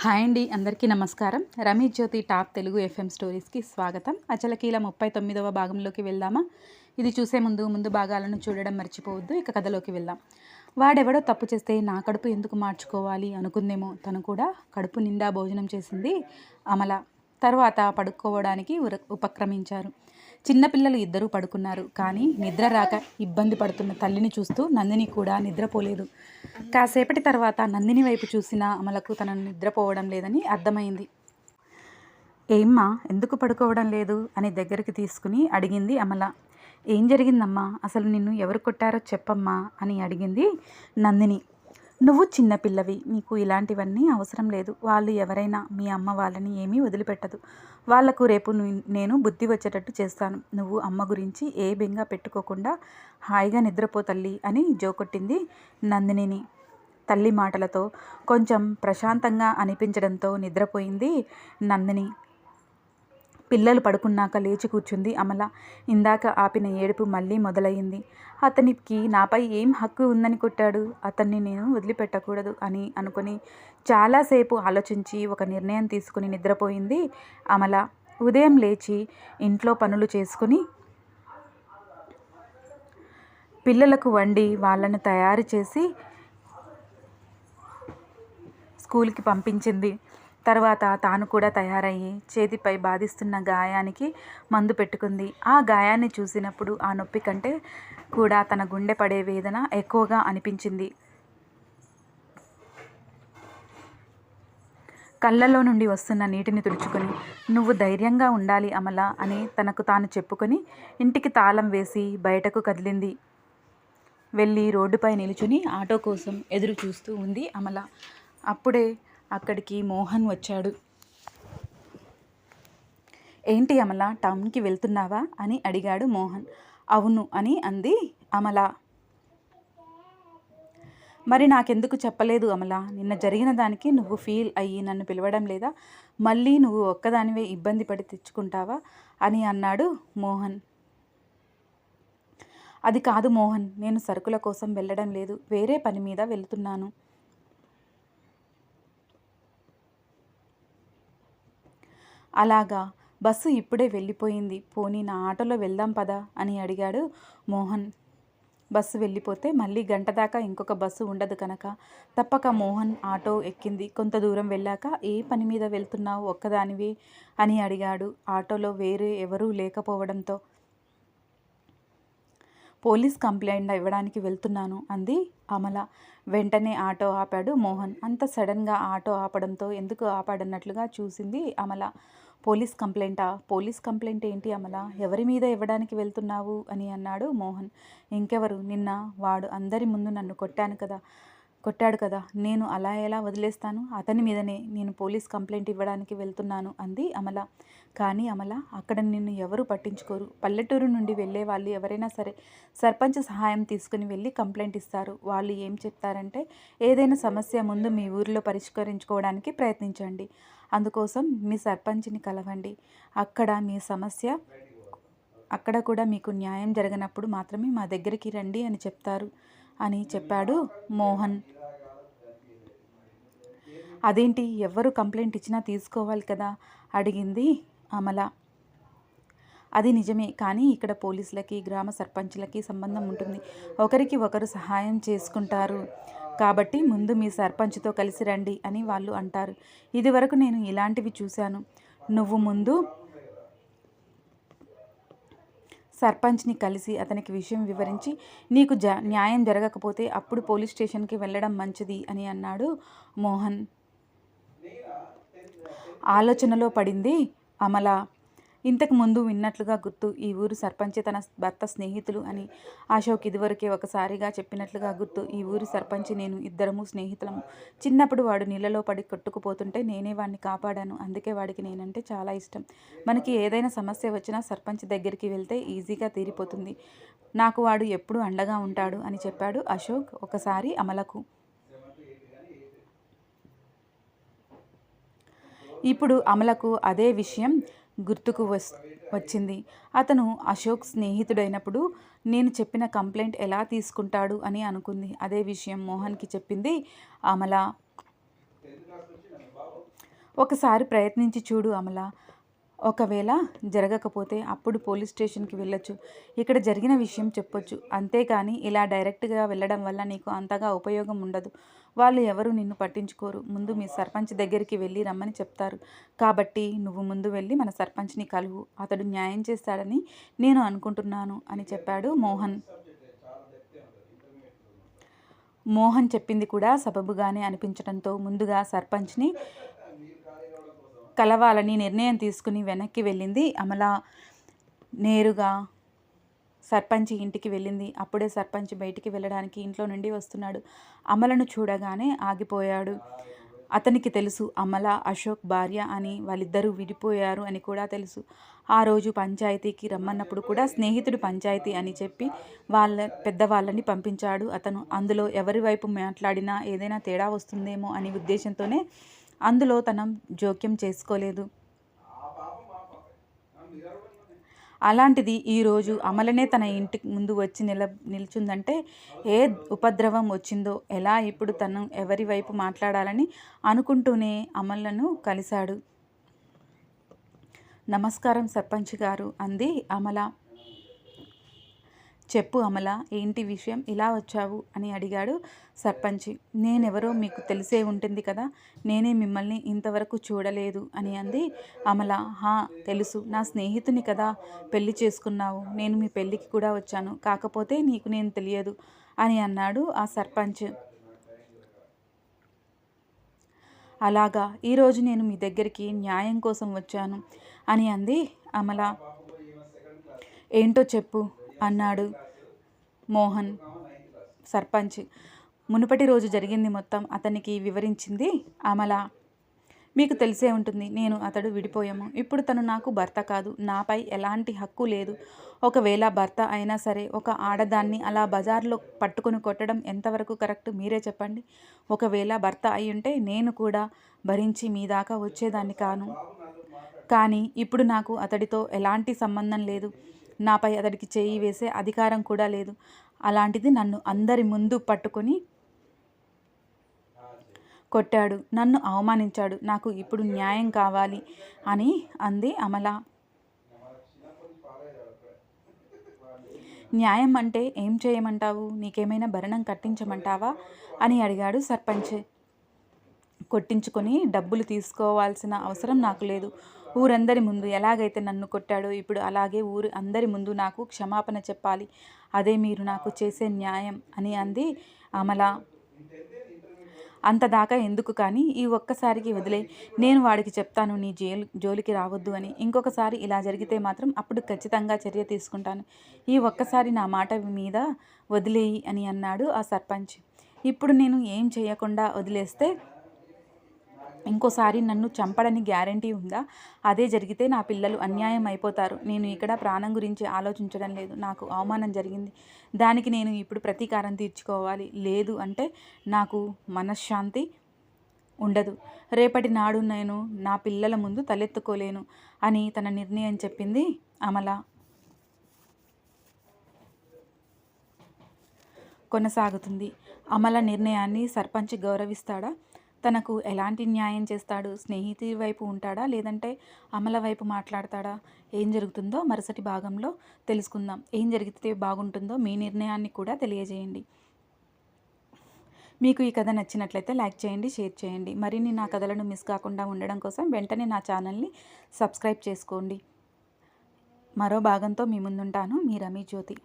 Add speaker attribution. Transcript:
Speaker 1: Hi అండి అందరికీ నమస్కారం. రమేష్ జ్యోతి టాప్ తెలుగు ఎఫ్ఎం స్టోరీస్కి స్వాగతం. అచలకీల ముప్పై తొమ్మిదవ భాగంలోకి వెళ్దామా? ఇది చూసే ముందు ముందు భాగాలను చూడడం మర్చిపోవద్దు. ఇక కథలోకి వెళ్దాం. వాడెవడో తప్పు చేస్తే నా కడుపు ఎందుకు మార్చుకోవాలి అనుకుందేమో. తను కూడా కడుపు నిండా భోజనం చేసింది అమల. తర్వాత పడుకోవడానికి ఉర- ఉపక్రమించారు. చిన్నపిల్లలు ఇద్దరూ పడుకున్నారు. కానీ నిద్ర రాక ఇబ్బంది పడుతున్న తల్లిని చూస్తూ నందిని కూడా నిద్రపోలేదు. కాసేపటి తర్వాత నందిని వైపు చూసిన అమలకు తనను నిద్రపోవడం లేదని అర్థమైంది. ఏమ్మా ఎందుకు పడుకోవడం లేదు? అని దగ్గరికి తీసుకుని అడిగింది అమల. ఏం జరిగిందమ్మా? అసలు నిన్ను ఎవరు కొట్టారో చెప్పమ్మా? అని అడిగింది నందిని. నువ్వు చిన్నపిల్లవి నీకు ఇలాంటివన్నీ అవసరం లేదు. వాళ్ళు ఎవరైనా మీ అమ్మ వాళ్ళని ఏమీ వదిలిపెట్టదు. వాళ్ళకు రేపు నేను బుద్ధి వచ్చేటట్టు చేస్తాను. నువ్వు అమ్మ గురించి ఏ బెంగా పెట్టుకోకుండా హాయిగా నిద్రపో తల్లి అని జోకొట్టింది నందినిని. తల్లి మాటలతో కొంచెం ప్రశాంతంగా అనిపించడంతో నిద్రపోయింది నందిని. పిల్లలు పడుకున్నాక లేచి కూర్చుంది అమల. ఇందాక ఆపిన ఏడుపు మళ్ళీ మొదలయ్యింది. అతనికి నాపై ఏం హక్కు ఉందని కొట్టాడు? అతన్ని నేను వదిలిపెట్టకూడదు అని అనుకుని చాలాసేపు ఆలోచించి ఒక నిర్ణయం తీసుకుని నిద్రపోయింది అమల. ఉదయం లేచి ఇంట్లో పనులు చేసుకుని పిల్లలకు వండి వాళ్ళను తయారు చేసి స్కూల్కి పంపించింది. తర్వాత తాను కూడా తయారయ్యి చేతిపై బాధిస్తున్న గాయానికి మందు పెట్టుకుంది. ఆ గాయాన్ని చూసినప్పుడు ఆ నొప్పి కంటే కూడా తన గుండె పడే వేదన ఎక్కువగా అనిపించింది. కళ్ళలో నుండి వస్తున్న నీటిని తుడుచుకొని నువ్వు ధైర్యంగా ఉండాలి అమల అని తనకు తాను చెప్పుకొని ఇంటికి తాళం వేసి బయటకు కదిలింది. వెళ్ళి రోడ్డుపై నిలుచుని ఆటో కోసం ఎదురు చూస్తూ ఉంది అమల. అప్పుడే అక్కడికి మోహన్ వచ్చాడు. ఏంటి అమల టౌన్కి వెళ్తున్నావా? అని అడిగాడు మోహన్. అవును అని అంది అమల. మరి నాకెందుకు చెప్పలేదు అమల? నిన్న జరిగిన దానికి నువ్వు ఫీల్ అయ్యి నన్ను పిలవడం లేదా? మళ్ళీ నువ్వు ఒక్కదానివే ఇబ్బంది పడి తెచ్చుకుంటావా? అని అన్నాడు మోహన్. అది కాదు మోహన్ నేను సరుకుల కోసం వెళ్ళడం లేదు. వేరే పని మీద వెళ్తున్నాను. అలాగా బస్సు ఇప్పుడే వెళ్ళిపోయింది. పోనీ నా ఆటోలో వెళ్దాం పదా అని అడిగాడు మోహన్. బస్సు వెళ్ళిపోతే మళ్ళీ గంట దాకా ఇంకొక బస్సు ఉండదు కనుక. తప్పక మోహన్ ఆటో ఎక్కింది. కొంత దూరం వెళ్ళాక ఏ పని మీద వెళ్తున్నావు ఒక్కదానివే అని అడిగాడు. ఆటోలో వేరే ఎవరూ లేకపోవడంతో. పోలీస్ కంప్లైంట్ ఇవ్వడానికి వెళ్తున్నాను అంది అమల. వెంటనే ఆటో ఆపాడు మోహన్. అంత సడన్గా ఆటో ఆపడంతో ఎందుకు ఆపాడన్నట్లుగా చూసింది అమల. పోలీస్ కంప్లైంటా? పోలీస్ కంప్లైంట్ ఏంటి అమల? ఎవరి మీద ఇవ్వడానికి వెళ్తున్నావు? అని అన్నాడు మోహన్. ఇంకెవరు? నిన్న వాడు అందరి ముందు నన్ను కొట్టాను కదా. కొట్టాడు కదా. నేను అలా ఎలా వదిలేస్తాను? అతని మీదనే నేను పోలీస్ కంప్లైంట్ ఇవ్వడానికి వెళ్తున్నాను అంది అమల. కానీ అమల అక్కడ నిన్ను ఎవరు పట్టించుకోరు? పల్లెటూరు నుండి వెళ్ళే వాళ్ళు ఎవరైనా సరే సర్పంచ్ సహాయం తీసుకుని వెళ్ళి కంప్లైంట్ ఇస్తారు. వాళ్ళు ఏం చెప్తారంటే ఏదైనా సమస్య ముందు మీ ఊరిలో పరిష్కరించుకోవడానికి ప్రయత్నించండి. అందుకోసం మీ సర్పంచ్ని కలవండి. అక్కడ మీ సమస్య అక్కడ కూడా మీకు న్యాయం జరగనప్పుడు మాత్రమే మా దగ్గరికి రండి అని చెప్తారు అని చెప్పాడు మోహన్. అదేంటి? ఎవరు కంప్లైంట్ ఇచ్చినా తీసుకోవాలి కదా? అడిగింది అమల. అది నిజమే కానీ ఇక్కడ పోలీసులకి గ్రామ సర్పంచులకి సంబంధం ఉంటుంది. ఒకరికి ఒకరు సహాయం చేసుకుంటారు. కాబట్టి ముందు మీ సర్పంచ్తో కలిసి రండి అని వాళ్ళు అంటారు. ఇదివరకు నేను ఇలాంటివి చూశాను. నువ్వు ముందు సర్పంచ్ని కలిసి అతనికి విషయం వివరించి నీకు జ న్యాయం జరగకపోతే అప్పుడు పోలీస్ స్టేషన్కి వెళ్ళడం మంచిది అని అన్నాడు మోహన్. ఆలోచనలో పడింది అమల ఇంతకు ముందు విన్నట్లుగా గుర్తు ఈ ఊరు సర్పంచ్ తన భర్త స్నేహితులు అని అశోక్ ఇదివరకే ఒకసారిగా చెప్పినట్లుగా గుర్తు. ఈ ఊరి సర్పంచ్ నేను ఇద్దరము స్నేహితులము. చిన్నప్పుడు వాడు నీళ్ళలో పడి కొట్టుకుపోతుంటే నేనే వాడిని కాపాడాను. అందుకే వాడికి నేనంటే చాలా ఇష్టం. మనకి ఏదైనా సమస్య వచ్చినా సర్పంచ్ దగ్గరికి వెళ్తే ఈజీగా తీరిపోతుంది. నాకు వాడు ఎప్పుడూ అండగా ఉంటాడు అని చెప్పాడు అశోక్ ఒకసారి అమలకు. ఇప్పుడు అమలకు అదే విషయం. గుర్తుకు వస్ వచ్చింది. అతను అశోక్ స్నేహితుడైనప్పుడు నేను చెప్పిన కంప్లైంట్ ఎలా తీసుకుంటాడు అని అనుకుంది. అదే విషయం మోహన్కి చెప్పింది అమల. ఒకసారి ప్రయత్నించి చూడు అమల. ఒకవేళ జరగకపోతే అప్పుడు పోలీస్ స్టేషన్కి వెళ్ళొచ్చు. ఇక్కడ జరిగిన విషయం చెప్పొచ్చు. అంతేకాని ఇలా డైరెక్ట్గా వెళ్ళడం వల్ల నీకు అంతగా ఉపయోగం ఉండదు. వాళ్ళు ఎవరు నిన్ను పట్టించుకోరు. ముందు మీ సర్పంచ్ దగ్గరికి వెళ్ళి రమ్మని చెప్తారు. కాబట్టి నువ్వు ముందు వెళ్ళి మన సర్పంచ్ని కలువు. అతడు న్యాయం చేస్తాడని నేను అనుకుంటున్నాను అని చెప్పాడు మోహన్. మోహన్ చెప్పింది కూడా సబబుగానే అనిపించడంతో ముందుగా సర్పంచ్ని కలవాలని నిర్ణయం తీసుకుని వెనక్కి వెళ్ళింది అమల. నేరుగా సర్పంచ్ ఇంటికి వెళ్ళింది. అప్పుడే సర్పంచ్ బయటికి వెళ్ళడానికి ఇంట్లో నుండి వస్తున్నాడు. అమలను చూడగానే ఆగిపోయాడు. అతనికి తెలుసు అమల అశోక్ భార్య అని వాళ్ళిద్దరూ విడిపోయారు అని కూడా తెలుసు. ఆ రోజు పంచాయతీకి రమ్మన్నప్పుడు కూడా స్నేహితుడు పంచాయతీ అని చెప్పి వాళ్ళ పెద్దవాళ్ళని పంపించాడు అతను. అందులో ఎవరి వైపు మాట్లాడినా ఏదైనా తేడా వస్తుందేమో అనే ఉద్దేశంతోనే అందులో తనం జోక్యం చేసుకోలేదు. అలాంటిది ఈరోజు అమలనే తన ఇంటి ముందు వచ్చి నిల నిల్చుందంటే ఏ ఉపద్రవం వచ్చిందో ఎలా ఇప్పుడు తను ఎవరి వైపు మాట్లాడాలని అనుకుంటూనే అమలను కలిశాడు. నమస్కారం సర్పంచ్ గారు అంది అమల. చెప్పు అమల ఏంటి విషయం? ఇలా వచ్చావు అని అడిగాడు సర్పంచ్. నేనెవరో మీకు తెలిసే ఉంటుంది కదా నేనే మిమ్మల్ని ఇంతవరకు చూడలేదు అని అంది అమల. హా తెలుసు. నా స్నేహితుని కదా పెళ్ళి చేసుకున్నావు. నేను మీ పెళ్ళికి కూడా వచ్చాను. కాకపోతే నీకు నేను తెలియదు అని అన్నాడు ఆ సర్పంచ్. అలాగా ఈరోజు నేను మీ దగ్గరికి న్యాయం కోసం వచ్చాను అని అంది అమల. ఏంటో చెప్పు. అన్నాడు మోహన్ సర్పంచ్. మునుపటి రోజు జరిగింది మొత్తం అతనికి వివరించింది అమల. మీకు తెలిసే ఉంటుంది నేను అతడు విడిపోయాము. ఇప్పుడు తను నాకు భర్త కాదు నాపై ఎలాంటి హక్కు లేదు. ఒకవేళ భర్త అయినా సరే ఒక ఆడదాన్ని అలా బజార్లో పట్టుకొని కొట్టడం ఎంతవరకు కరెక్ట్ మీరే చెప్పండి. ఒకవేళ భర్త అయి ఉంటే నేను కూడా భరించి మీ దాకా వచ్చేదాన్ని కాను. కానీ ఇప్పుడు నాకు అతడితో ఎలాంటి సంబంధం లేదు. నాపై అతడికి చేయి వేసే అధికారం కూడా లేదు. అలాంటిది నన్ను అందరి ముందు పట్టుకొని కొట్టాడు. నన్ను అవమానించాడు. నాకు ఇప్పుడు న్యాయం కావాలి అని అంది అమల. న్యాయం అంటే ఏం చేయమంటావు? నీకేమైనా భరణం కట్టించమంటావా? అని అడిగాడు సర్పంచ్. కొట్టించుకొని డబ్బులు తీసుకోవాల్సిన అవసరం నాకు లేదు. ఊరందరి ముందు ఎలాగైతే నన్ను కొట్టాడో ఇప్పుడు అలాగే ఊరు అందరి ముందు నాకు క్షమాపణ చెప్పాలి. అదే మీరు నాకు చేసే న్యాయం అని అంది అమల. అంతదాకా ఎందుకు కానీ ఈ ఒక్కసారికి వదిలే. నేను వాడికి చెప్తాను నీ జైలు జోలికి రావద్దు అని. ఇంకొకసారి ఇలా జరిగితే మాత్రం అప్పుడు ఖచ్చితంగా చర్య తీసుకుంటాను. ఈ ఒక్కసారి నా మాట మీద వదిలేయి అని అన్నాడు ఆ సర్పంచ్. ఇప్పుడు నేను ఏం చేయకుండా వదిలేస్తే ఇంకోసారి నన్ను చంపడని గ్యారంటీ ఉందా? అదే జరిగితే నా పిల్లలు అన్యాయం అయిపోతారు. నేను ఇక్కడ ప్రాణం గురించి ఆలోచించడం లేదు. నాకు అవమానం జరిగింది. దానికి నేను ఇప్పుడు ప్రతీకారం తీర్చుకోవాలి. లేదు అంటే నాకు మనశ్శాంతి ఉండదు. రేపటి నాడు నేను నా పిల్లల ముందు తలెత్తుకోలేను అని తన నిర్ణయం చెప్పింది అమల. కొనసాగుతుంది. అమల నిర్ణయాన్ని సర్పంచ్ గౌరవిస్తాడా? తనకు ఎలాంటి న్యాయం చేస్తాడు? స్నేహితుడి వైపు ఉంటాడా? లేదంటే అమల వైపు మాట్లాడతాడా? ఏం జరుగుతుందో మరుసటి భాగంలో తెలుసుకుందాం. ఏం జరిగితే బాగుంటుందో మీ నిర్ణయాన్ని కూడా తెలియజేయండి. మీకు ఈ కథ నచ్చినట్లయితే లైక్ చేయండి షేర్ చేయండి. మరిన్ని నా కథలను మిస్ కాకుండా ఉండడం కోసం వెంటనే నా ఛానల్ని సబ్స్క్రైబ్ చేసుకోండి. మరో భాగంతో మీ ముందుంటాను. మీ రమీ జ్యోతి.